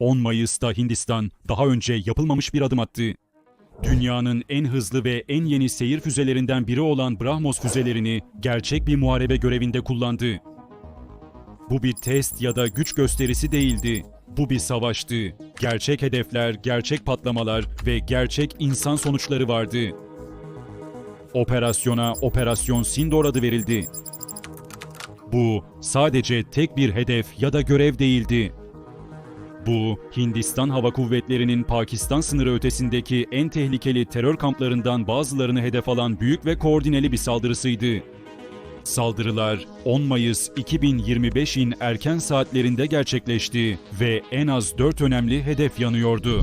10 Mayıs'ta Hindistan daha önce yapılmamış bir adım attı. Dünyanın en hızlı ve en yeni seyir füzelerinden biri olan Brahmos füzelerini gerçek bir muharebe görevinde kullandı. Bu bir test ya da güç gösterisi değildi. Bu bir savaştı. Gerçek hedefler, gerçek patlamalar ve gerçek insan sonuçları vardı. Operasyona Operasyon Sindor adı verildi. Bu sadece tek bir hedef ya da görev değildi. Bu, Hindistan Hava Kuvvetleri'nin Pakistan sınırı ötesindeki en tehlikeli terör kamplarından bazılarını hedef alan büyük ve koordineli bir saldırısıydı. Saldırılar 10 Mayıs 2025'in erken saatlerinde gerçekleşti ve en az 4 önemli hedef yanıyordu.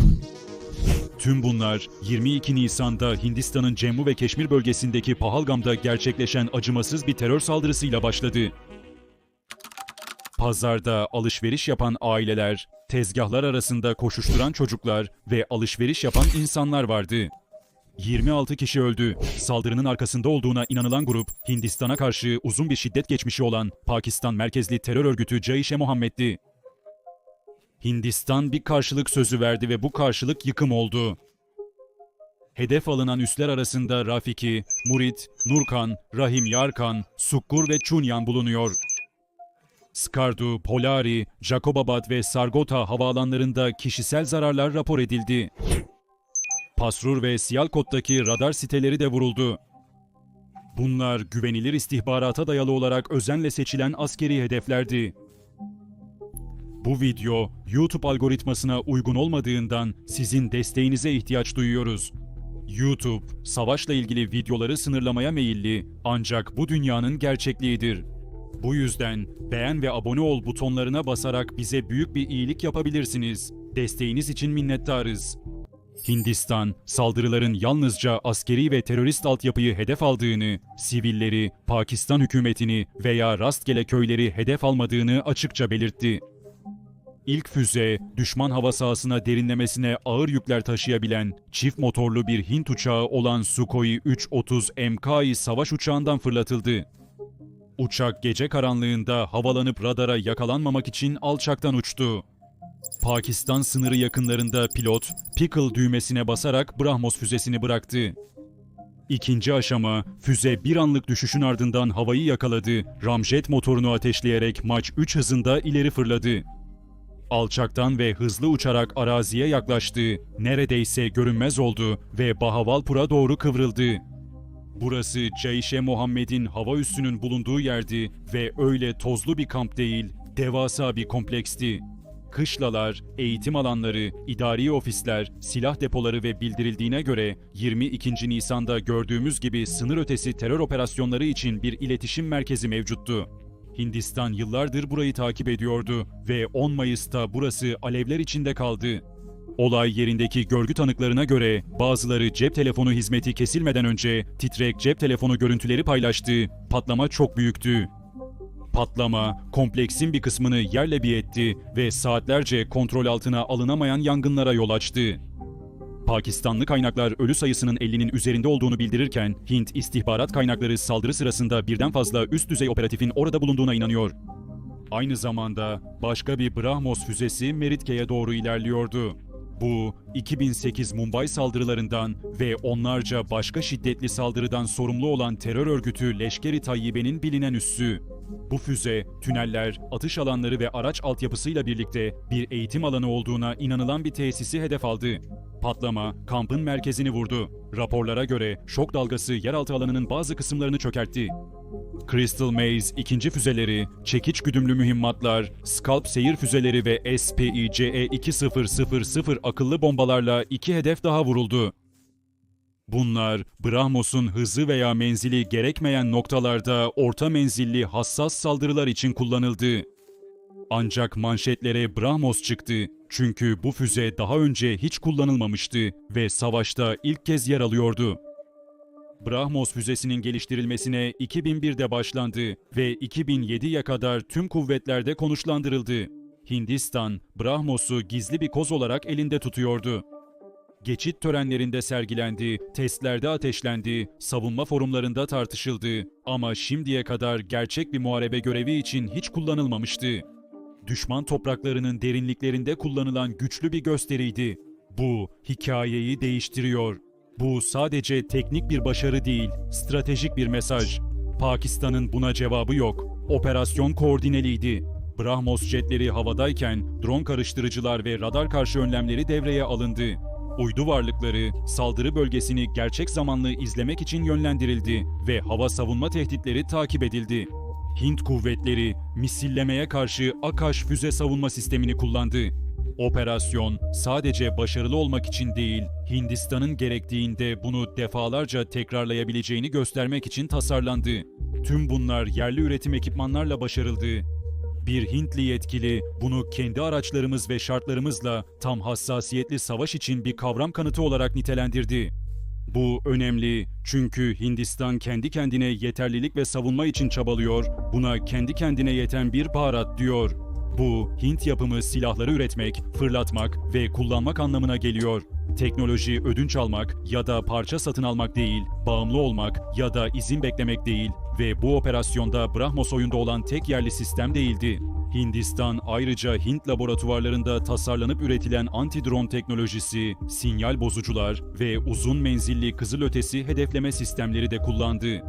Tüm bunlar 22 Nisan'da Hindistan'ın Cemmu ve Keşmir bölgesindeki Pahalgam'da gerçekleşen acımasız bir terör saldırısıyla başladı. Pazarda alışveriş yapan aileler, tezgahlar arasında koşuşturan çocuklar ve alışveriş yapan insanlar vardı. 26 kişi öldü. Saldırının arkasında olduğuna inanılan grup, Hindistan'a karşı uzun bir şiddet geçmişi olan Pakistan merkezli terör örgütü Caiş-e Muhammed'di. Hindistan bir karşılık sözü verdi ve bu karşılık yıkım oldu. Hedef alınan üsler arasında Rafiki, Murit, Nurkan, Rahim Yarkan, Sukkur ve Chunyan bulunuyor. Skardu, Polari, Jacobabad ve Sargota havaalanlarında kişisel zararlar rapor edildi. Pasrur ve Siyalkot'taki radar siteleri de vuruldu. Bunlar güvenilir istihbarata dayalı olarak özenle seçilen askeri hedeflerdi. Bu video YouTube algoritmasına uygun olmadığından sizin desteğinize ihtiyaç duyuyoruz. YouTube, savaşla ilgili videoları sınırlamaya meyilli ancak bu dünyanın gerçekliğidir. Bu yüzden beğen ve abone ol butonlarına basarak bize büyük bir iyilik yapabilirsiniz. Desteğiniz için minnettarız. Hindistan, saldırıların yalnızca askeri ve terörist altyapıyı hedef aldığını, sivilleri, Pakistan hükümetini veya rastgele köyleri hedef almadığını açıkça belirtti. İlk füze, düşman hava sahasına derinlemesine ağır yükler taşıyabilen çift motorlu bir Hint uçağı olan Sukhoi 330 MKI savaş uçağından fırlatıldı. Uçak gece karanlığında havalanıp radara yakalanmamak için alçaktan uçtu. Pakistan sınırı yakınlarında pilot, pickle düğmesine basarak Brahmos füzesini bıraktı. İkinci aşama, füze bir anlık düşüşün ardından havayı yakaladı, ramjet motorunu ateşleyerek Mach 3 hızında ileri fırladı. Alçaktan ve hızlı uçarak araziye yaklaştı, neredeyse görünmez oldu ve Bahavalpur'a doğru kıvrıldı. Burası Ceyşe Muhammed'in hava üssünün bulunduğu yerdi ve öyle tozlu bir kamp değil, devasa bir kompleksti. Kışlalar, eğitim alanları, idari ofisler, silah depoları ve bildirildiğine göre 22. Nisan'da gördüğümüz gibi sınır ötesi terör operasyonları için bir iletişim merkezi mevcuttu. Hindistan yıllardır burayı takip ediyordu ve 10 Mayıs'ta burası alevler içinde kaldı. Olay yerindeki görgü tanıklarına göre bazıları cep telefonu hizmeti kesilmeden önce titrek cep telefonu görüntüleri paylaştı. Patlama çok büyüktü. Patlama, kompleksin bir kısmını yerle bir etti ve saatlerce kontrol altına alınamayan yangınlara yol açtı. Pakistanlı kaynaklar ölü sayısının 50'nin üzerinde olduğunu bildirirken, Hint istihbarat kaynakları saldırı sırasında birden fazla üst düzey operatifin orada bulunduğuna inanıyor. Aynı zamanda başka bir Brahmos füzesi Meritke'ye doğru ilerliyordu. Bu, 2008 Mumbai saldırılarından ve onlarca başka şiddetli saldırıdan sorumlu olan terör örgütü Leşkeri Tayyibe'nin bilinen üssü. Bu füze, tüneller, atış alanları ve araç altyapısıyla birlikte bir eğitim alanı olduğuna inanılan bir tesisi hedef aldı. Patlama, kampın merkezini vurdu. Raporlara göre şok dalgası yeraltı alanının bazı kısımlarını çökertti. Crystal Maze ikinci füzeleri, çekiç güdümlü mühimmatlar, Scalp seyir füzeleri ve SPI-CE-2000 akıllı bombalarla iki hedef daha vuruldu. Bunlar, Brahmos'un hızı veya menzili gerekmeyen noktalarda orta menzilli hassas saldırılar için kullanıldı. Ancak manşetlere Brahmos çıktı. Çünkü bu füze daha önce hiç kullanılmamıştı ve savaşta ilk kez yer alıyordu. Brahmos füzesinin geliştirilmesine 2001'de başlandı ve 2007'ye kadar tüm kuvvetlerde konuşlandırıldı. Hindistan, Brahmos'u gizli bir koz olarak elinde tutuyordu. Geçit törenlerinde sergilendi, testlerde ateşlendi, savunma forumlarında tartışıldı ama şimdiye kadar gerçek bir muharebe görevi için hiç kullanılmamıştı. düşman topraklarının derinliklerinde kullanılan güçlü bir gösteriydi. Bu hikayeyi değiştiriyor. Bu sadece teknik bir başarı değil, stratejik bir mesaj. Pakistan'ın buna cevabı yok. Operasyon koordineliydi. Brahmos jetleri havadayken drone karıştırıcılar ve radar karşı önlemleri devreye alındı. Uydu varlıkları saldırı bölgesini gerçek zamanlı izlemek için yönlendirildi ve hava savunma tehditleri takip edildi. Hint kuvvetleri misillemeye karşı Akash füze savunma sistemini kullandı. Operasyon sadece başarılı olmak için değil, Hindistan'ın gerektiğinde bunu defalarca tekrarlayabileceğini göstermek için tasarlandı. Tüm bunlar yerli üretim ekipmanlarla başarıldı. Bir Hintli yetkili bunu kendi araçlarımız ve şartlarımızla tam hassasiyetli savaş için bir kavram kanıtı olarak nitelendirdi. Bu önemli çünkü Hindistan kendi kendine yeterlilik ve savunma için çabalıyor, buna kendi kendine yeten bir baharat diyor. Bu, Hint yapımı silahları üretmek, fırlatmak ve kullanmak anlamına geliyor. Teknoloji ödünç almak ya da parça satın almak değil, bağımlı olmak ya da izin beklemek değil ve bu operasyonda Brahmos oyunda olan tek yerli sistem değildi. Hindistan ayrıca Hint laboratuvarlarında tasarlanıp üretilen anti-drone teknolojisi, sinyal bozucular ve uzun menzilli kızılötesi hedefleme sistemleri de kullandı.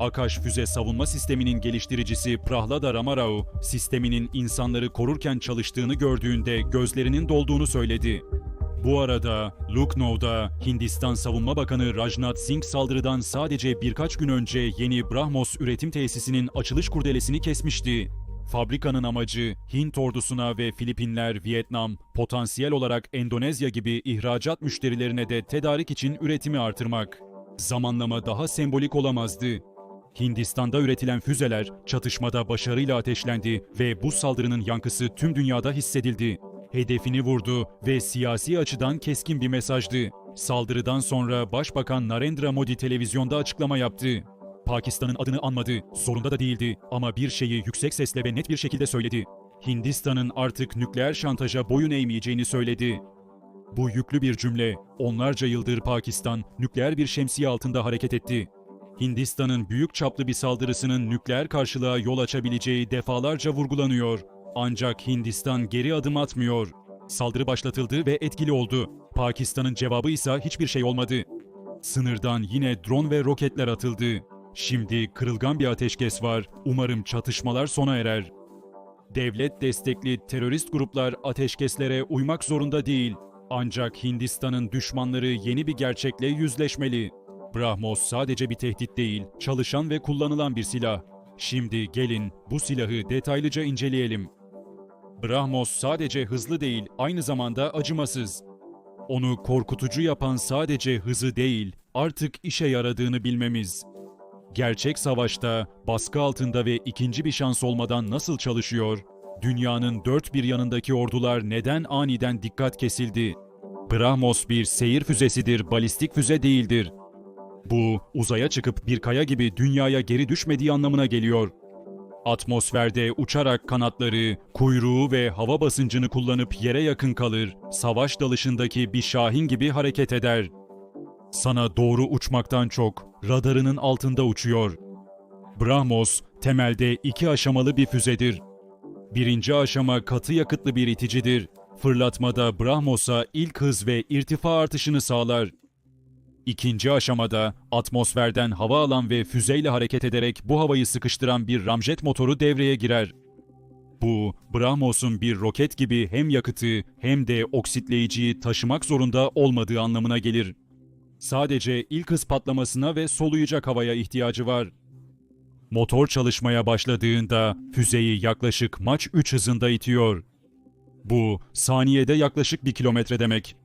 Akash füze savunma sisteminin geliştiricisi Prahlada Ramarao, sisteminin insanları korurken çalıştığını gördüğünde gözlerinin dolduğunu söyledi. Bu arada Lucknow'da Hindistan Savunma Bakanı Rajnath Singh saldırıdan sadece birkaç gün önce yeni Brahmos üretim tesisinin açılış kurdelesini kesmişti. Fabrikanın amacı Hint ordusuna ve Filipinler, Vietnam, potansiyel olarak Endonezya gibi ihracat müşterilerine de tedarik için üretimi artırmak. Zamanlama daha sembolik olamazdı. Hindistan'da üretilen füzeler çatışmada başarıyla ateşlendi ve bu saldırının yankısı tüm dünyada hissedildi. Hedefini vurdu ve siyasi açıdan keskin bir mesajdı. Saldırıdan sonra Başbakan Narendra Modi televizyonda açıklama yaptı. Pakistan'ın adını anmadı, zorunda da değildi ama bir şeyi yüksek sesle ve net bir şekilde söyledi. Hindistan'ın artık nükleer şantaja boyun eğmeyeceğini söyledi. Bu yüklü bir cümle. Onlarca yıldır Pakistan nükleer bir şemsiye altında hareket etti. Hindistan'ın büyük çaplı bir saldırısının nükleer karşılığa yol açabileceği defalarca vurgulanıyor. Ancak Hindistan geri adım atmıyor. Saldırı başlatıldı ve etkili oldu. Pakistan'ın cevabı ise hiçbir şey olmadı. Sınırdan yine drone ve roketler atıldı. Şimdi kırılgan bir ateşkes var. Umarım çatışmalar sona erer. Devlet destekli terörist gruplar ateşkeslere uymak zorunda değil. Ancak Hindistan'ın düşmanları yeni bir gerçekle yüzleşmeli. Brahmos sadece bir tehdit değil, çalışan ve kullanılan bir silah. Şimdi gelin bu silahı detaylıca inceleyelim. Brahmos sadece hızlı değil, aynı zamanda acımasız. Onu korkutucu yapan sadece hızı değil, artık işe yaradığını bilmemiz. Gerçek savaşta, baskı altında ve ikinci bir şans olmadan nasıl çalışıyor? Dünyanın dört bir yanındaki ordular neden aniden dikkat kesildi? Brahmos bir seyir füzesidir, balistik füze değildir. Bu, uzaya çıkıp bir kaya gibi dünyaya geri düşmediği anlamına geliyor. Atmosferde uçarak kanatları, kuyruğu ve hava basıncını kullanıp yere yakın kalır, savaş dalışındaki bir şahin gibi hareket eder. Sana doğru uçmaktan çok, radarının altında uçuyor. Brahmos, temelde iki aşamalı bir füzedir. Birinci aşama katı yakıtlı bir iticidir. Fırlatmada Brahmos'a ilk hız ve irtifa artışını sağlar. İkinci aşamada atmosferden hava alan ve füzeyle hareket ederek bu havayı sıkıştıran bir ramjet motoru devreye girer. Bu, Brahmos'un bir roket gibi hem yakıtı hem de oksitleyiciyi taşımak zorunda olmadığı anlamına gelir. Sadece ilk hız patlamasına ve soluyacak havaya ihtiyacı var. Motor çalışmaya başladığında füzeyi yaklaşık Mach 3 hızında itiyor. Bu, saniyede yaklaşık bir kilometre demek.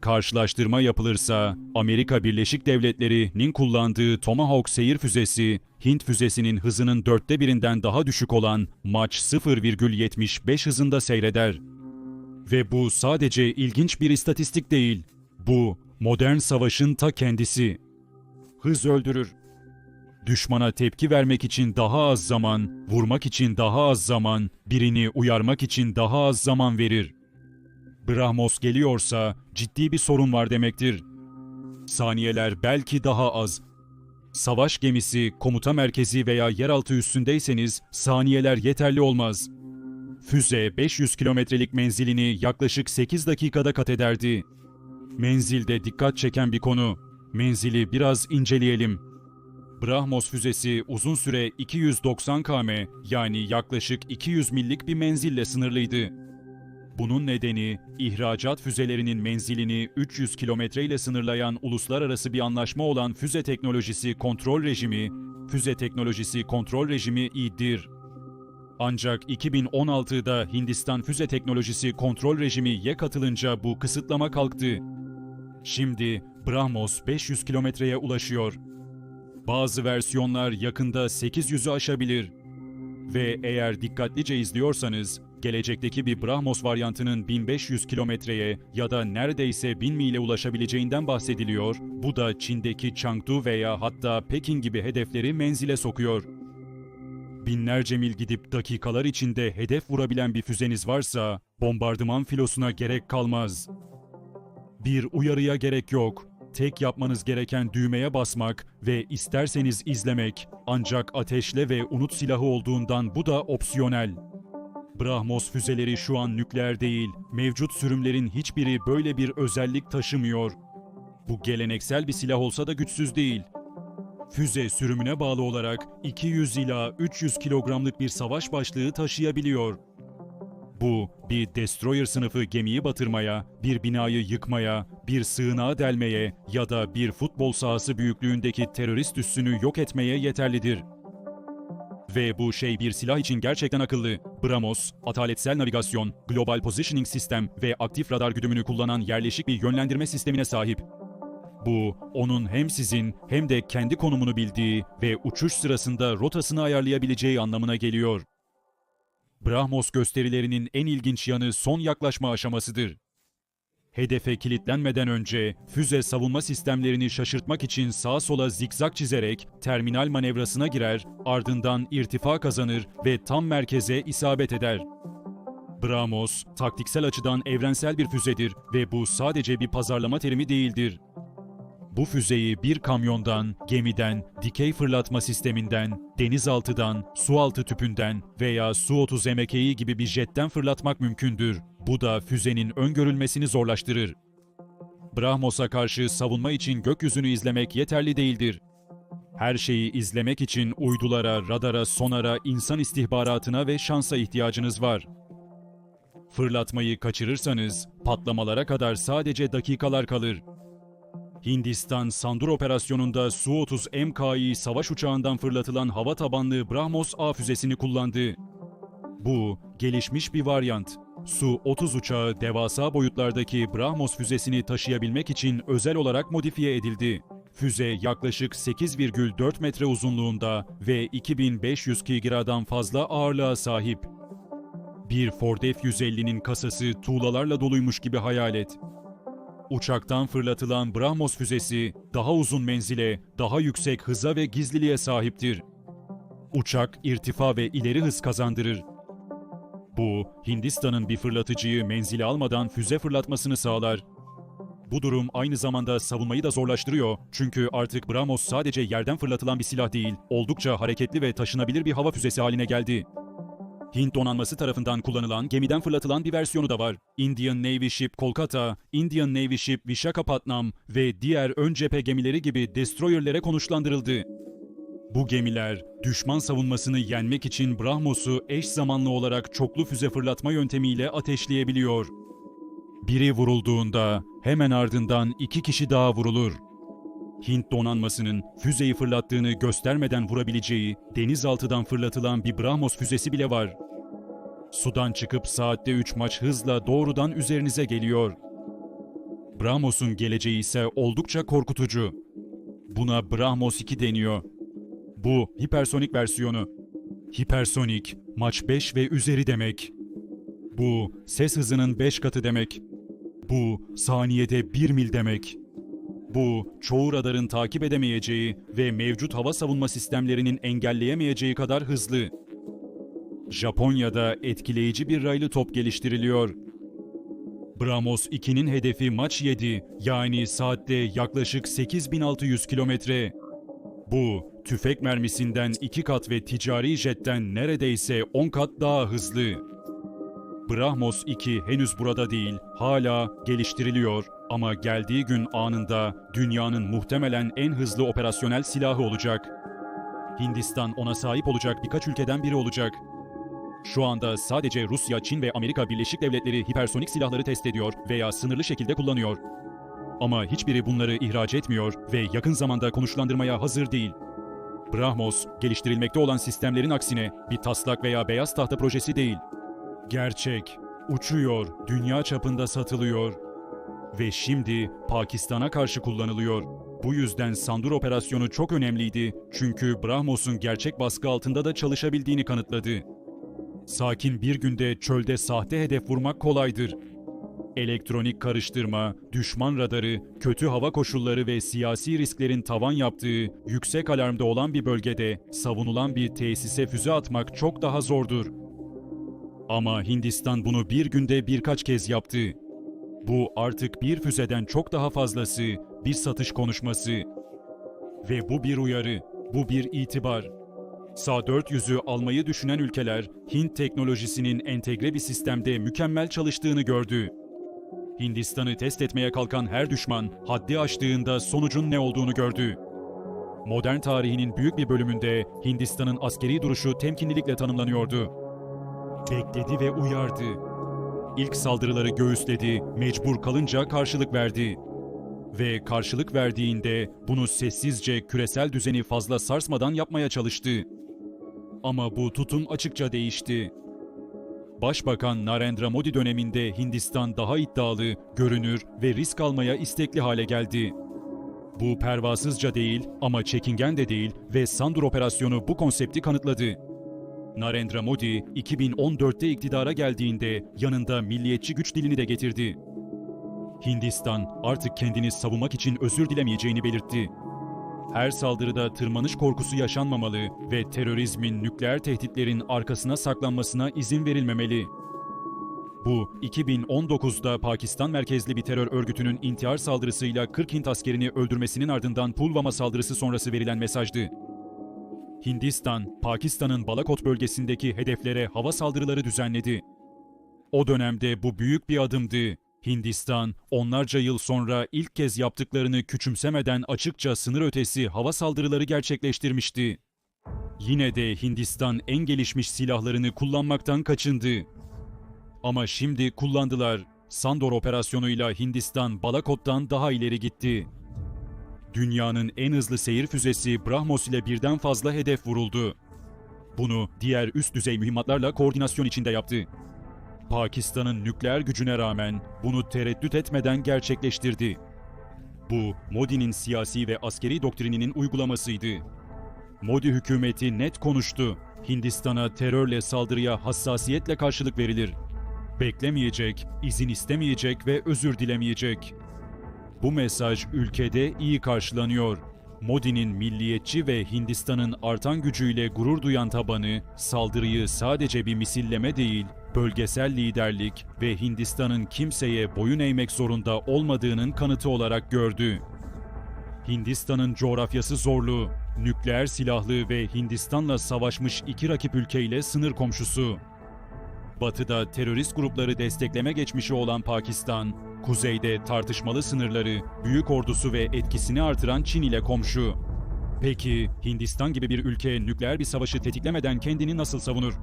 Karşılaştırma yapılırsa Amerika Birleşik Devletleri'nin kullandığı Tomahawk seyir füzesi, Hint füzesinin hızının dörtte birinden daha düşük olan Mach 0,75 hızında seyreder. Ve bu sadece ilginç bir istatistik değil. Bu modern savaşın ta kendisi. Hız öldürür. Düşmana tepki vermek için daha az zaman, vurmak için daha az zaman, birini uyarmak için daha az zaman verir. Brahmos geliyorsa ciddi bir sorun var demektir. Saniyeler belki daha az. Savaş gemisi, komuta merkezi veya yeraltı üstündeyseniz saniyeler yeterli olmaz. Füze 500 kilometrelik menzilini yaklaşık 8 dakikada kat ederdi. Menzilde dikkat çeken bir konu. Menzili biraz inceleyelim. Brahmos füzesi uzun süre 290 km yani yaklaşık 200 millik bir menzille sınırlıydı. Bunun nedeni ihracat füzelerinin menzilini 300 kilometre ile sınırlayan uluslararası bir anlaşma olan Füze Teknolojisi Kontrol Rejimi, Füze Teknolojisi Kontrol Rejimi İDIR. Ancak 2016'da Hindistan Füze Teknolojisi Kontrol Rejimi'ye katılınca bu kısıtlama kalktı. Şimdi Brahmos 500 kilometreye ulaşıyor. Bazı versiyonlar yakında 800'ü aşabilir. Ve eğer dikkatlice izliyorsanız, gelecekteki bir Brahmos varyantının 1500 kilometreye ya da neredeyse 1000 mile ulaşabileceğinden bahsediliyor. Bu da Çin'deki Chengdu veya hatta Pekin gibi hedefleri menzile sokuyor. Binlerce mil gidip dakikalar içinde hedef vurabilen bir füzeniz varsa, bombardıman filosuna gerek kalmaz. Bir uyarıya gerek yok. Tek yapmanız gereken düğmeye basmak ve isterseniz izlemek. Ancak ateşle ve unut silahı olduğundan bu da opsiyonel. Brahmos füzeleri şu an nükleer değil, mevcut sürümlerin hiçbiri böyle bir özellik taşımıyor. Bu geleneksel bir silah olsa da güçsüz değil. Füze sürümüne bağlı olarak 200 ila 300 kilogramlık bir savaş başlığı taşıyabiliyor. Bu, bir destroyer sınıfı gemiyi batırmaya, bir binayı yıkmaya, bir sığınağı delmeye ya da bir futbol sahası büyüklüğündeki terörist üssünü yok etmeye yeterlidir. Ve bu şey bir silah için gerçekten akıllı. Brahmos, ataletsel navigasyon, global positioning sistem ve aktif radar güdümünü kullanan yerleşik bir yönlendirme sistemine sahip. Bu, onun hem sizin hem de kendi konumunu bildiği ve uçuş sırasında rotasını ayarlayabileceği anlamına geliyor. Brahmos gösterilerinin en ilginç yanı son yaklaşma aşamasıdır. Hedefe kilitlenmeden önce füze savunma sistemlerini şaşırtmak için sağa sola zikzak çizerek terminal manevrasına girer, ardından irtifa kazanır ve tam merkeze isabet eder. Brahmos, taktiksel açıdan evrensel bir füzedir ve bu sadece bir pazarlama terimi değildir. Bu füzeyi bir kamyondan, gemiden, dikey fırlatma sisteminden, denizaltıdan, sualtı tüpünden veya Su-30 MKI gibi bir jetten fırlatmak mümkündür. Bu da füzenin öngörülmesini zorlaştırır. Brahmos'a karşı savunma için gökyüzünü izlemek yeterli değildir. Her şeyi izlemek için uydulara, radara, sonara, insan istihbaratına ve şansa ihtiyacınız var. Fırlatmayı kaçırırsanız patlamalara kadar sadece dakikalar kalır. Hindistan Sandur operasyonunda Su-30 MKI savaş uçağından fırlatılan hava tabanlı Brahmos A füzesini kullandı. Bu, gelişmiş bir varyant. Su-30 uçağı devasa boyutlardaki Brahmos füzesini taşıyabilmek için özel olarak modifiye edildi. Füze yaklaşık 8,4 metre uzunluğunda ve 2500 kilogramdan fazla ağırlığa sahip. Bir Ford F-150'nin kasası tuğlalarla doluymuş gibi hayal et. Uçaktan fırlatılan Brahmos füzesi daha uzun menzile, daha yüksek hıza ve gizliliğe sahiptir. Uçak irtifa ve ileri hız kazandırır. Bu, Hindistan'ın bir fırlatıcıyı menzile almadan füze fırlatmasını sağlar. Bu durum aynı zamanda savunmayı da zorlaştırıyor çünkü artık Brahmos sadece yerden fırlatılan bir silah değil, oldukça hareketli ve taşınabilir bir hava füzesi haline geldi. Hint donanması tarafından kullanılan gemiden fırlatılan bir versiyonu da var. Indian Navy Ship Kolkata, Indian Navy Ship Visakhapatnam ve diğer ön cephe gemileri gibi destroyerlere konuşlandırıldı. Bu gemiler, düşman savunmasını yenmek için Brahmos'u eş zamanlı olarak çoklu füze fırlatma yöntemiyle ateşleyebiliyor. Biri vurulduğunda hemen ardından iki kişi daha vurulur. Hint donanmasının füzeyi fırlattığını göstermeden vurabileceği denizaltıdan fırlatılan bir Brahmos füzesi bile var. Sudan çıkıp saatte 3 maç hızla doğrudan üzerinize geliyor. Brahmos'un geleceği ise oldukça korkutucu. Buna Brahmos 2 deniyor. Bu hipersonik versiyonu. Hipersonik, maç 5 ve üzeri demek. Bu ses hızının 5 katı demek. Bu saniyede 1 mil demek. Bu, çoğu radarın takip edemeyeceği ve mevcut hava savunma sistemlerinin engelleyemeyeceği kadar hızlı. Japonya'da etkileyici bir raylı top geliştiriliyor. Brahmos 2'nin hedefi Mach 7 yani saatte yaklaşık 8600 kilometre. Bu, tüfek mermisinden 2 kat ve ticari jetten neredeyse 10 kat daha hızlı. Brahmos 2 henüz burada değil, hala geliştiriliyor ama geldiği gün anında dünyanın muhtemelen en hızlı operasyonel silahı olacak. Hindistan ona sahip olacak birkaç ülkeden biri olacak. Şu anda sadece Rusya, Çin ve Amerika Birleşik Devletleri hipersonik silahları test ediyor veya sınırlı şekilde kullanıyor. Ama hiçbiri bunları ihraç etmiyor ve yakın zamanda konuşlandırmaya hazır değil. Brahmos, geliştirilmekte olan sistemlerin aksine bir taslak veya beyaz tahta projesi değil. Gerçek, uçuyor, dünya çapında satılıyor ve şimdi Pakistan'a karşı kullanılıyor. Bu yüzden Sandur operasyonu çok önemliydi çünkü Brahmos'un gerçek baskı altında da çalışabildiğini kanıtladı. Sakin bir günde çölde sahte hedef vurmak kolaydır. Elektronik karıştırma, düşman radarı, kötü hava koşulları ve siyasi risklerin tavan yaptığı, yüksek alarmda olan bir bölgede savunulan bir tesise füze atmak çok daha zordur. Ama Hindistan bunu bir günde birkaç kez yaptı. Bu artık bir füzeden çok daha fazlası, bir satış konuşması. Ve bu bir uyarı, bu bir itibar. SA-400'ü almayı düşünen ülkeler, Hint teknolojisinin entegre bir sistemde mükemmel çalıştığını gördü. Hindistan'ı test etmeye kalkan her düşman, haddi aştığında sonucun ne olduğunu gördü. Modern tarihinin büyük bir bölümünde Hindistan'ın askeri duruşu temkinlilikle tanımlanıyordu. Bekledi ve uyardı. İlk saldırıları göğüsledi, mecbur kalınca karşılık verdi. Ve karşılık verdiğinde bunu sessizce küresel düzeni fazla sarsmadan yapmaya çalıştı. Ama bu tutum açıkça değişti. Başbakan Narendra Modi döneminde Hindistan daha iddialı, görünür ve risk almaya istekli hale geldi. Bu pervasızca değil ama çekingen de değil ve Sandur operasyonu bu konsepti kanıtladı. Narendra Modi 2014'te iktidara geldiğinde yanında milliyetçi güç dilini de getirdi. Hindistan artık kendini savunmak için özür dilemeyeceğini belirtti. Her saldırıda tırmanış korkusu yaşanmamalı ve terörizmin nükleer tehditlerin arkasına saklanmasına izin verilmemeli. Bu 2019'da Pakistan merkezli bir terör örgütünün intihar saldırısıyla 40 Hint askerini öldürmesinin ardından Pulvama saldırısı sonrası verilen mesajdı. Hindistan, Pakistan'ın Balakot bölgesindeki hedeflere hava saldırıları düzenledi. O dönemde bu büyük bir adımdı. Hindistan, onlarca yıl sonra ilk kez yaptıklarını küçümsemeden açıkça sınır ötesi hava saldırıları gerçekleştirmişti. Yine de Hindistan en gelişmiş silahlarını kullanmaktan kaçındı. Ama şimdi kullandılar. Sandor operasyonuyla Hindistan Balakot'tan daha ileri gitti. Dünyanın en hızlı seyir füzesi Brahmos ile birden fazla hedef vuruldu. Bunu diğer üst düzey mühimmatlarla koordinasyon içinde yaptı. Pakistan'ın nükleer gücüne rağmen bunu tereddüt etmeden gerçekleştirdi. Bu, Modi'nin siyasi ve askeri doktrininin uygulamasıydı. Modi hükümeti net konuştu. Hindistan'a terörle saldırıya hassasiyetle karşılık verilir. Beklemeyecek, izin istemeyecek ve özür dilemeyecek. Bu mesaj ülkede iyi karşılanıyor. Modi'nin milliyetçi ve Hindistan'ın artan gücüyle gurur duyan tabanı, saldırıyı sadece bir misilleme değil, bölgesel liderlik ve Hindistan'ın kimseye boyun eğmek zorunda olmadığının kanıtı olarak gördü. Hindistan'ın coğrafyası zorlu, nükleer silahlı ve Hindistan'la savaşmış iki rakip ülkeyle sınır komşusu. Batıda terörist grupları destekleme geçmişi olan Pakistan, kuzeyde tartışmalı sınırları, büyük ordusu ve etkisini artıran Çin ile komşu. Peki Hindistan gibi bir ülke nükleer bir savaşı tetiklemeden kendini nasıl savunur?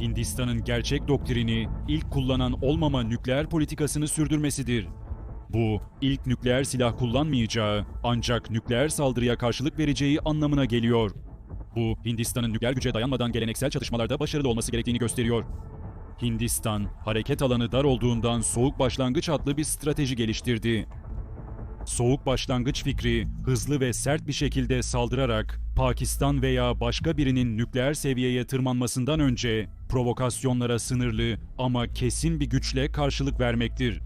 Hindistan'ın gerçek doktrini ilk kullanan olmama nükleer politikasını sürdürmesidir. Bu, ilk nükleer silah kullanmayacağı ancak nükleer saldırıya karşılık vereceği anlamına geliyor. Bu, Hindistan'ın nükleer güce dayanmadan geleneksel çatışmalarda başarılı olması gerektiğini gösteriyor. Hindistan, hareket alanı dar olduğundan soğuk başlangıç adlı bir strateji geliştirdi. Soğuk başlangıç fikri, hızlı ve sert bir şekilde saldırarak Pakistan veya başka birinin nükleer seviyeye tırmanmasından önce provokasyonlara sınırlı ama kesin bir güçle karşılık vermektir.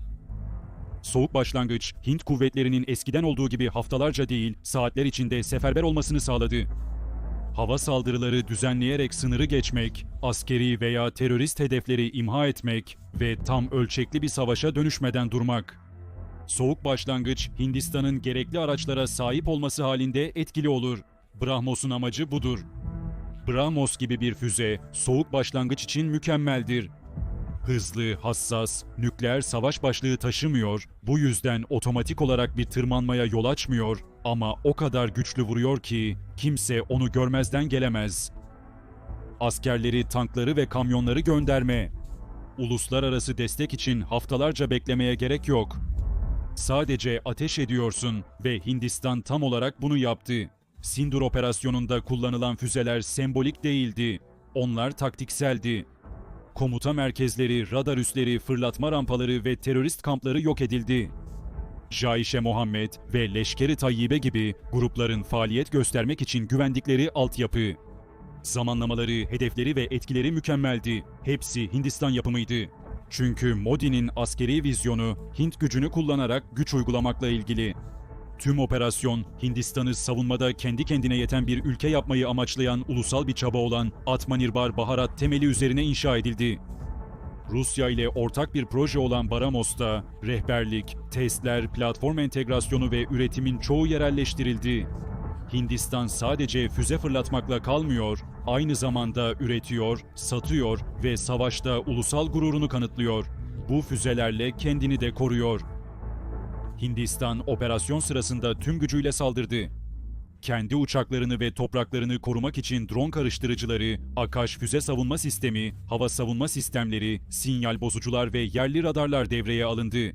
Soğuk başlangıç, Hint kuvvetlerinin eskiden olduğu gibi haftalarca değil, saatler içinde seferber olmasını sağladı. Hava saldırıları düzenleyerek sınırı geçmek, askeri veya terörist hedefleri imha etmek ve tam ölçekli bir savaşa dönüşmeden durmak. Soğuk başlangıç, Hindistan'ın gerekli araçlara sahip olması halinde etkili olur. Brahmos'un amacı budur. Brahmos gibi bir füze, soğuk başlangıç için mükemmeldir. Hızlı, hassas, nükleer savaş başlığı taşımıyor, bu yüzden otomatik olarak bir tırmanmaya yol açmıyor ama o kadar güçlü vuruyor ki kimse onu görmezden gelemez. Askerleri, tankları ve kamyonları gönderme. Uluslararası destek için haftalarca beklemeye gerek yok. Sadece ateş ediyorsun ve Hindistan tam olarak bunu yaptı. Sindur operasyonunda kullanılan füzeler sembolik değildi. Onlar taktikseldi. Komuta merkezleri, radar üsleri, fırlatma rampaları ve terörist kampları yok edildi. Caişe Muhammed ve Leşkeri Tayyibe gibi grupların faaliyet göstermek için güvendikleri altyapı. Zamanlamaları, hedefleri ve etkileri mükemmeldi. Hepsi Hindistan yapımıydı. Çünkü Modi'nin askeri vizyonu Hint gücünü kullanarak güç uygulamakla ilgili. Tüm operasyon Hindistan'ı savunmada kendi kendine yeten bir ülke yapmayı amaçlayan ulusal bir çaba olan Atmanirbhar Baharat temeli üzerine inşa edildi. Rusya ile ortak bir proje olan Baramos'ta rehberlik, testler, platform entegrasyonu ve üretimin çoğu yerelleştirildi. Hindistan sadece füze fırlatmakla kalmıyor, aynı zamanda üretiyor, satıyor ve savaşta ulusal gururunu kanıtlıyor. Bu füzelerle kendini de koruyor. Hindistan operasyon sırasında tüm gücüyle saldırdı. Kendi uçaklarını ve topraklarını korumak için drone karıştırıcıları, Akash füze savunma sistemi, hava savunma sistemleri, sinyal bozucular ve yerli radarlar devreye alındı.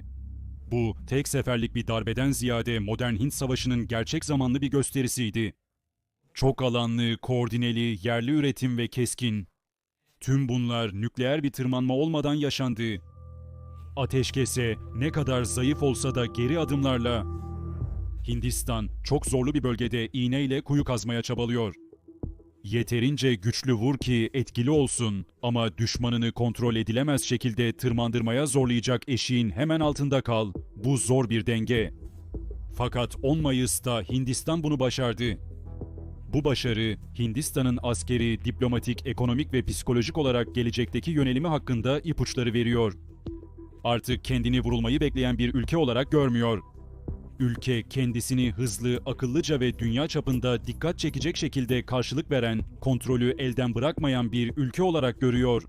Bu, tek seferlik bir darbeden ziyade modern Hint Savaşı'nın gerçek zamanlı bir gösterisiydi. Çok alanlı, koordineli, yerli üretim ve keskin. Tüm bunlar nükleer bir tırmanma olmadan yaşandı. Ateşkese ne kadar zayıf olsa da geri adımlarla Hindistan çok zorlu bir bölgede iğneyle kuyu kazmaya çabalıyor. Yeterince güçlü vur ki etkili olsun ama düşmanını kontrol edilemez şekilde tırmandırmaya zorlayacak eşiğin hemen altında kal. Bu zor bir denge. Fakat 10 Mayıs'ta Hindistan bunu başardı. Bu başarı Hindistan'ın askeri, diplomatik, ekonomik ve psikolojik olarak gelecekteki yönelimi hakkında ipuçları veriyor. Artık kendini vurulmayı bekleyen bir ülke olarak görmüyor. Ülke kendisini hızlı, akıllıca ve dünya çapında dikkat çekecek şekilde karşılık veren, kontrolü elden bırakmayan bir ülke olarak görüyor.